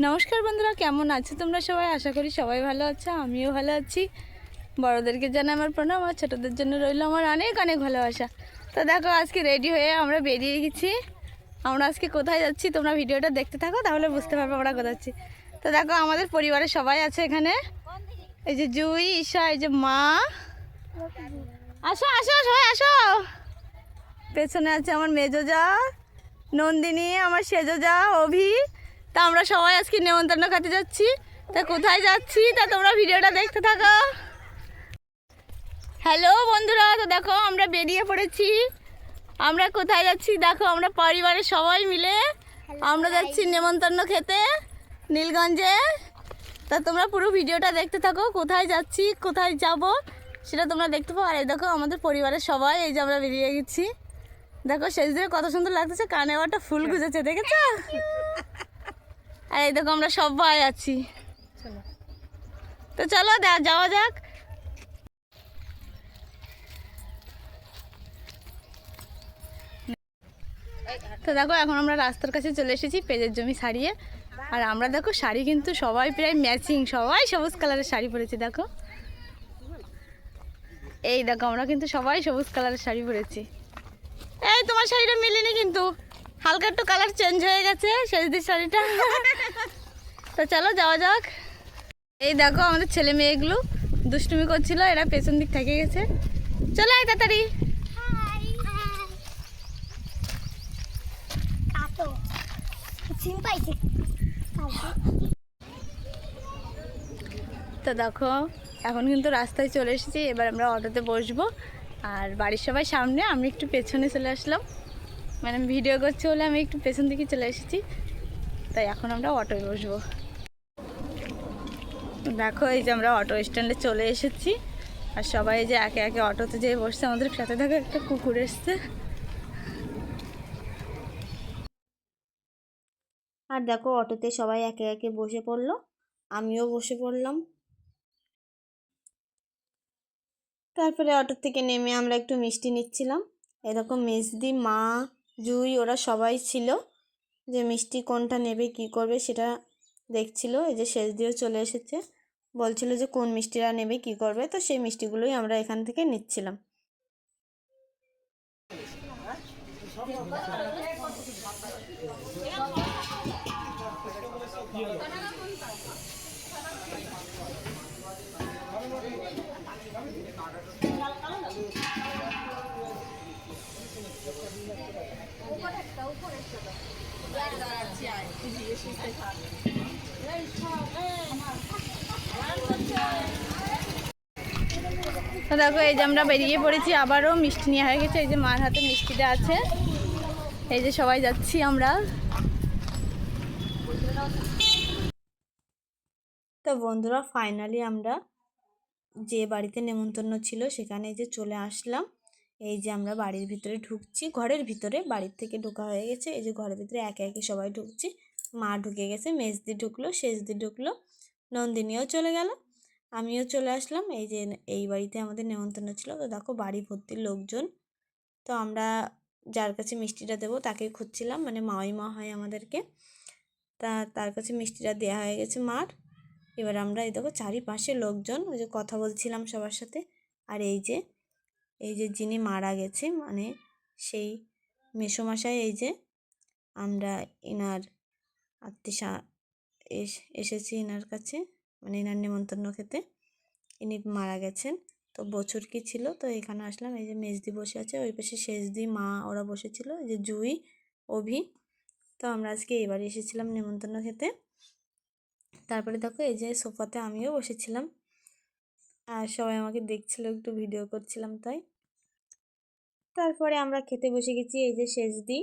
নমস্কার বন্ধুরা, কেমন আছো তোমরা সবাই? আশা করি সবাই ভালো আছো, আমিও ভালো আছি। বড়োদেরকে জানাই আমার প্রণাম, আর ছোটোদের জন্য রইল আমার অনেক অনেক ভালোবাসা। তো দেখো, আজকে রেডি হয়ে আমরা বেরিয়ে গেছি। আমরা আজকে কোথায় যাচ্ছি তোমরা ভিডিওটা দেখতে থাকো, তাহলে বুঝতে পারবে আমরা কোথায় যাচ্ছি। তো দেখো, আমাদের পরিবারের সবাই আছে এখানে। এই যে জুই, ঈশা, এই যে মা। আসো আসো সবাই আসো। পেছনে আছে আমার মেজো যা নন্দিনী, আমার সেজো যা অভি। তা আমরা সবাই আজকে নেমন্তন্ন খেতে যাচ্ছি। তা কোথায় যাচ্ছি? তা তোমরা ভিডিওটা দেখতে থাকো। হ্যালো বন্ধুরা তো দেখো আমরা বেরিয়ে পড়েছি। আমরা কোথায় যাচ্ছি? দেখো আমরা পরিবারের সবাই মিলে আমরা যাচ্ছি নেমন্তন্ন খেতে নীলগঞ্জে। তা তোমরা পুরো ভিডিওটা দেখতে থাকো কোথায় যাচ্ছি কোথায় যাব সেটা তোমরা দেখতে পাও। আর এই দেখো আমাদের পরিবারের সবাই এই যে আমরা বেরিয়ে গেছি। দেখো শেষ দিকে কত সুন্দর লাগতেছে কানে একটা ফুল গুজেছে দেখেছ? আর এই দেখো আমরা সবাই আছি। তো চলো যাওয়া যাক। তো দেখো এখন আমরা রাস্তার কাছে চলে এসেছি পেজের জমি সারিয়ে। আর আমরা দেখো শাড়ি কিন্তু সবাই প্রায় ম্যাচিং সবাই সবুজ কালারের শাড়ি পরেছি দেখো। এই দেখো আমরা কিন্তু সবাই সবুজ কালারের শাড়ি পরেছি। এই তোমার শাড়িটা মিলেনি কিন্তু। হালকা একটু কালার চেঞ্জ হয়ে গেছে শেষদির শাড়িটা। তো চলো, যাওয়া যাক। এই দেখো আমাদের ছেলে মেয়েগুলো দুষ্টুমি করছিল, এরা পেছন দিক থেকে গেছে। চলো আয় তাড়াতাড়ি। তো দেখো, এখন কিন্তু রাস্তায় চলে এসেছি, এবার আমরা অটোতে বসবো। আর বাড়ির সবাই সামনে, আমি একটু পেছনে চলে আসলাম। মানে ভিডিও করছি বলে আমি একটু পেছন দিকে চলে এসেছি। তাই এখন আমরা অটোয় বসবো। দেখো, এই যে আমরা অটো স্ট্যান্ডে চলে এসেছি। আর সবাই যে একে একে অটোতে যেয়ে বসছে, আমাদের সাথে থাকা একটা কুকুর এসছে। আর দেখো অটোতে সবাই একে একে বসে পড়ল। আমিও বসে পড়লাম। তারপরে অটো থেকে নেমে আমরা একটু মিষ্টি নিচ্ছিলাম। এরকম মেজদি মা জুই, ওরা সবাই ছিল। যে মিষ্টি কোনটা নেবে, কি করবে সেটা দেখছিল। এই যে শেষ দিয়েও চলে এসেছে। বলছিল যে কোন মিষ্টিরা নেবে, কি করবে। তো সেই মিষ্টিগুলোই আমরা এখান থেকে নিচ্ছিলাম। দেখো, এই যে আমরা বেরিয়ে পড়েছি আবারও, মিষ্টি নেওয়া হয়ে গেছে। এই যে মার হাতে মিষ্টিটা আছে। এই যে সবাই যাচ্ছি আমরা। তো বন্ধুরা ফাইনালি আমরা যে বাড়িতে নেমন্তন্ন ছিল, সেখানে যে চলে আসলাম। এই যে আমরা বাড়ির ভিতরে ঢুকছি, ঘরের ভিতরে, বাড়ির থেকে ঢোকা হয়ে গেছে। এই যে ঘরের ভিতরে একে একে সবাই ঢুকছি। মা ঢুকে গেছে, মেজদি ঢুকলো, শেষদি ঢুকলো, নন্দিনীও চলে গেল, আমিও চলে আসলাম। এই যে এই বাড়িতে আমাদের নেমন্তন্ন ছিল। তো দেখো বাড়ি ভর্তির লোকজন। তো আমরা যার কাছে মিষ্টিটা দেবো তাকে খুঁজছিলাম। মানে মাওই মা হয় আমাদেরকে। তা তার কাছে মিষ্টিটা দেওয়া হয়ে গেছে মার। এবার আমরা এই দেখো চারিপাশে লোকজন। ওই যে কথা বলছিলাম সবার সাথে। আর এই যে এই যে যিনি মারা গেছে মানে সেই মেসোমশাই, এই যে আমরা এনার আত্মীয় এসেছি এনার কাছে মানে এনার নেমন্তন্ন খেতে। ইনি মারা গেছেন। তো বছর কি ছিল? তো এখানে আসলাম, এই যে মেজদি বসে আছে, ওই পাশে শেষদি মা, ওরা বসেছিল, এই যে জুই, অভি। তো আমরা আজকে এবারে এসেছিলাম নেমন্তন্ন খেতে। তারপরে দেখো, এই যে সোফাতে আমিও বসেছিলাম। আর সবাই আমাকে দেখছিল, একটু ভিডিও করছিলাম তাই। তারপরে আমরা খেতে বসে গেছি এই যে শেষদি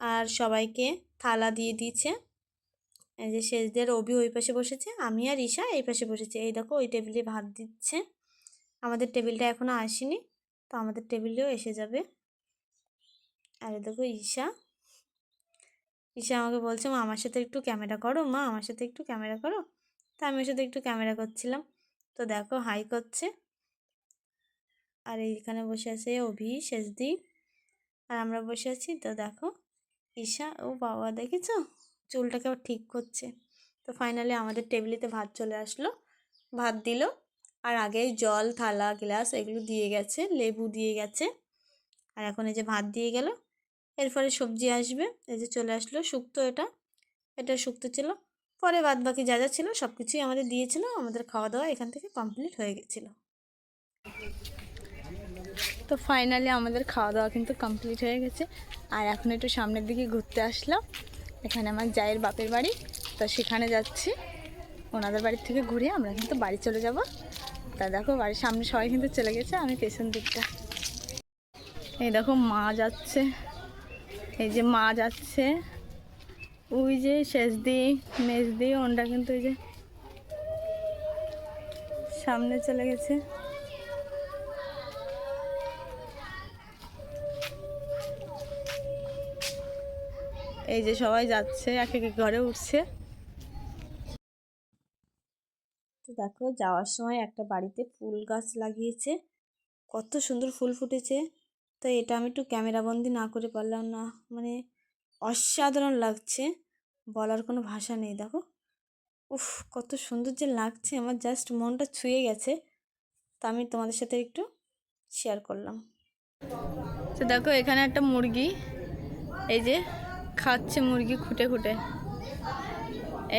আর সবাইকে থালা দিয়ে দিয়েছে। এই যে শেষদের অভি ওই পাশে বসেছে, আমি আর ঈশা এই পাশে বসেছি। এই দেখো ওই টেবিলে ভাত দিচ্ছে। আমাদের টেবিলটা এখনও আসেনি, তো আমাদের টেবিলেও এসে যাবে। আর দেখো ঈশা। ঈশা আমাকে বলছে, মা, আমার সাথে একটু ক্যামেরা করো, মা, আমার সাথে একটু ক্যামেরা করো। তা আমি ওর সাথে একটু ক্যামেরা করছিলাম। তো দেখো হাই করছে। আর এইখানে বসে আছে অভি শেষদি আর আমরা বসে আছি, তো দেখো, ঈশা ও বাবা, দেখেছ? চুলটাকে ঠিক করছে। তো ফাইনালি আমাদের টেবিলেতে ভাত চলে আসলো। ভাত দিল, আর আগে জল, থালা গ্লাস এগুলো দিয়ে গেছে, লেবু দিয়ে গেছে। আর এখন এই যে ভাত দিয়ে গেল, এরপরে সবজি আসবে। এই যে চলে আসলো শুক্তো এটা। এটা শুক্তো ছিল। পরে বাদ বাকি যা যা ছিল সব কিছুই আমাদের দিয়েছিল, আমাদের খাওয়া দাওয়া এখান থেকে কমপ্লিট হয়ে গেছিল। তো ফাইনালি আমাদের খাওয়া দাওয়া কিন্তু কমপ্লিট হয়ে গেছে। আর এখন একটু সামনের দিকে ঘুরতে আসলাম। এখানে আমার জায়ের বাপের বাড়ি। তো সেখানে যাচ্ছি। ওনাদের বাড়ির থেকে ঘুরে আমরা কিন্তু বাড়ি চলে যাব। তা দেখো, বাড়ির সামনে সবাই কিন্তু চলে গেছে, আমি পেছন দিকটা। এই দেখো, মা যাচ্ছে। এই যে মা যাচ্ছে। ওই যে শেষ দিয়ে মেজ দিয়ে ওনটা কিন্তু ওই যে সামনে চলে গেছে। এই যে সবাই যাচ্ছে, এক এক ঘরে উঠছে। তো দেখো, যাওয়ার সময় একটা বাড়িতে ফুল গাছ লাগিয়েছে। কত সুন্দর ফুল ফুটেছে। তো এটা আমি একটু ক্যামেরাবন্দি না করে পারলাম না। মানে অসাধারণ লাগছে। বলার কোনো ভাষা নেই, দেখো। উফ, কত সুন্দর যে লাগছে। আমার জাস্ট মনটা ছুঁয়ে গেছে। তা আমি তোমাদের সাথে একটু শেয়ার করলাম। তো দেখো, এখানে একটা মুরগি। এই যে খাচ্ছে মুরগি খুঁটে খুঁটে।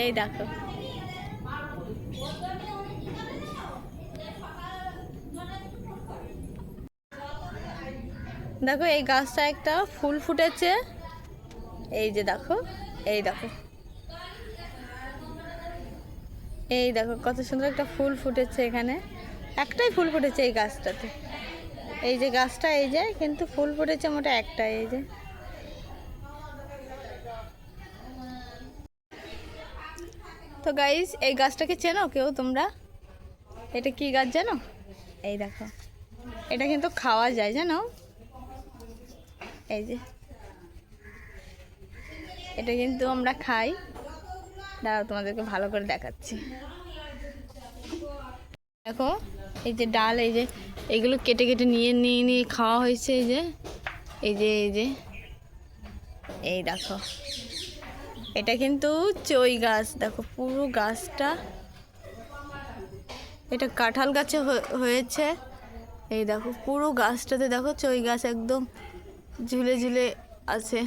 এই দেখো। দেখো এই গাছটা একটা ফুল ফুটেছে। এই যে দেখো, এই দেখো। এই দেখো কত সুন্দর একটা ফুল ফুটেছে এখানে। একটাই ফুল ফুটেছে এই গাছটাতে। এই যে গাছটা, এই যে, কিন্তু ফুল ফুটেছে মোটা একটা এই যে। তো গাইস এই গাছটাকে চেনো কেউ তোমরা? এটা কি গাছ জানো? এই দেখো। এটা কিন্তু খাওয়া যায়, জানো? এই যে। এটা কিন্তু আমরা খাই। দাঁড়াও, তোমাদেরকে ভালো করে দেখাচ্ছি। দেখো, এই যে ডাল, এই যে এইগুলো কেটে কেটে নিয়ে নিয়ে নিয়ে খাওয়া হয়েছে, এই যে। এই যে এই যে। এই দেখো। এটা কিন্তু চই গাছ, দেখো পুরো গাছটা। এটা কাঁঠাল গাছে হয়েছে। এই দেখো পুরো গাছটাতে দেখো চই গাছ একদম ঝুলে ঝুলে আছে।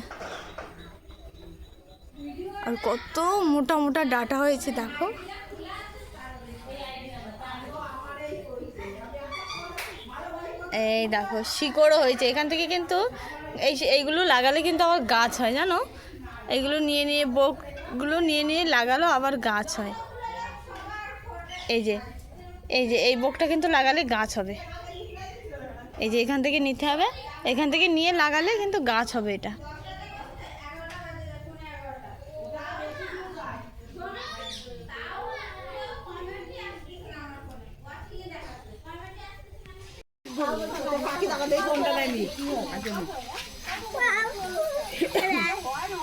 আর কত মোটা মোটা ডাটা হয়েছে, দেখো। এই দেখো, শিকড়ও হয়েছে। এখান থেকে কিন্তু এই এইগুলো লাগালে কিন্তু আবার গাছ হয়, জানো? এইগুলো নিয়ে নিয়ে বোকগুলো নিয়ে নিয়ে লাগালো, আবার গাছ হয়। এই যে এই যে, এই বোকটা কিন্তু লাগালে গাছ হবে। এই যে এখান থেকে নিতে হবে। এখান থেকে নিয়ে লাগালে কিন্তু গাছ হবে এটা।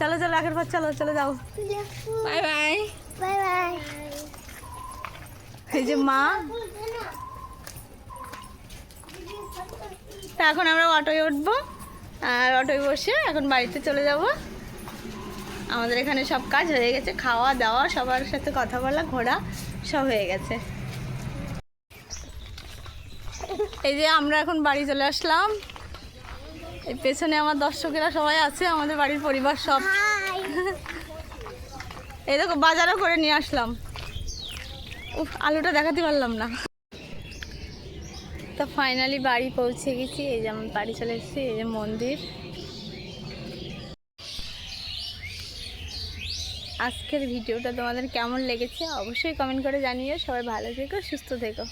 চলো চলো আগের পর চলো চলে যাও। Bye bye. Bye bye. এই যে মা। তা এখন আমরা অটোয় উঠবো আর অটোয় বসে এখন বাড়িতে চলে যাব। আমাদের এখানে সব কাজ হয়ে গেছে খাওয়া দাওয়া সবার সাথে কথা বলা ঘোরা সব হয়ে গেছে। এই যে আমরা এখন বাড়ি চলে আসলাম। পেছনে আমার দর্শকেরা সবাই আছে, আমাদের বাড়ির পরিবার সব। এই দেখো, বাজারও করে নিয়ে আসলাম। উফ, আলুটা দেখাতে পারলাম না। তো ফাইনালি বাড়ি পৌঁছে গেছি, এই যে আমার বাড়ি চলে এসেছি, এই যে মন্দির। আজকের ভিডিওটা তোমাদের কেমন লেগেছে অবশ্যই কমেন্ট করে জানিও, সবাই ভালো থেকো, সুস্থ থেকো।